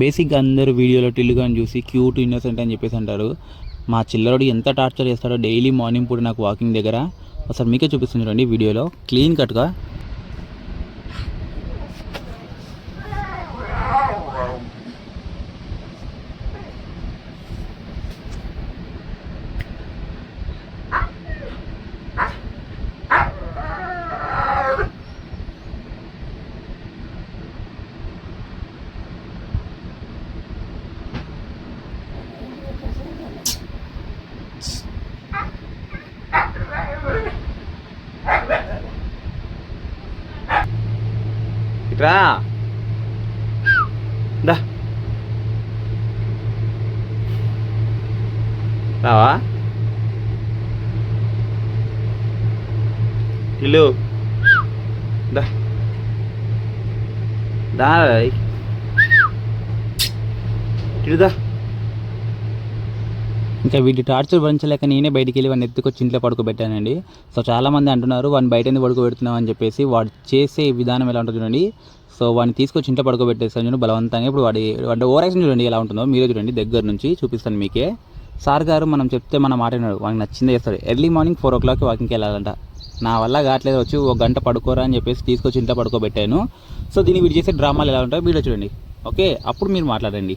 బేసిక్గా అందరూ వీడియోలో టిల్లుగాని చూసి క్యూట్ ఇన్నోసెంట్ అని చెప్పేసి అంటారు. మా చిల్లరుడు ఎంత టార్చర్ చేస్తాడో డైలీ మార్నింగ్ పూట నాకు వాకింగ్ దగ్గర. ఒకసారి మీకే చూపిస్తుంది చూడండి వీడియోలో. క్లీన్ కట్గా ఇట్రా దా. రావా? ఇల్లు. దా. దా. రేయ్. ఇంకా వీటి టార్చర్ భరించలేక నేనే బయటికి వెళ్ళి వాడిని ఎత్తుకొచ్చి ఇంట్లో పడుకోబెట్టానండి. సో చాలామంది అంటున్నారు వాడిని బయట ఎందుకు పడుకోబెడుతున్నావు? అని చెప్పేసి వాడు చేసే విధానం ఎలా ఉంటుంది చూడండి. సో వాడిని తీసుకొచ్చి ఇంట్లో పడుకోబెట్టేస్తాను చూడండి బలవంతంగా. ఇప్పుడు వాడి వాడి ఓవర్ చూడండి ఎలా ఉంటుందో. మీరే చూడండి దగ్గర నుంచి చూపిస్తాను మీకే. సార్ గారు మనం చెప్తే మన మాట విన్నాడు వాడికి నచ్చిందే చేస్తాడు. ఎర్లీ మార్నింగ్ ఫోర్ ఓ క్లాక్కి వాకింగ్కి వెళ్ళాలంట. నా వల్ల కావట్లేదు వచ్చి ఒక గంట పడుకోరా అని చెప్పేసి తీసుకొచ్చి ఇంట్లో పడుకోబెట్టాను. సో దీన్ని వీడు చేసే డ్రామాలు ఎలా ఉంటాయో వీడియో చూడండి. ఓకే అప్పుడు మీరు మాట్లాడండి.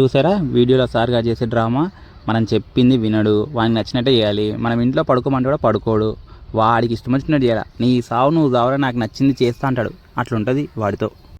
చూసారా? వీడియోలో సార్గా చేసే డ్రామా. మనం చెప్పింది వినడు. వానికి నచ్చినట్టే చేయాలి. మనం ఇంట్లో పడుకోమంటే కూడా పడుకోడు. వాడికి ఇష్టం వచ్చినట్టు చేయాలి? నీ సావు నువ్వు సావురా నాకు నచ్చింది చేస్తా అంటాడు. అట్లుంటుంది వాడితో.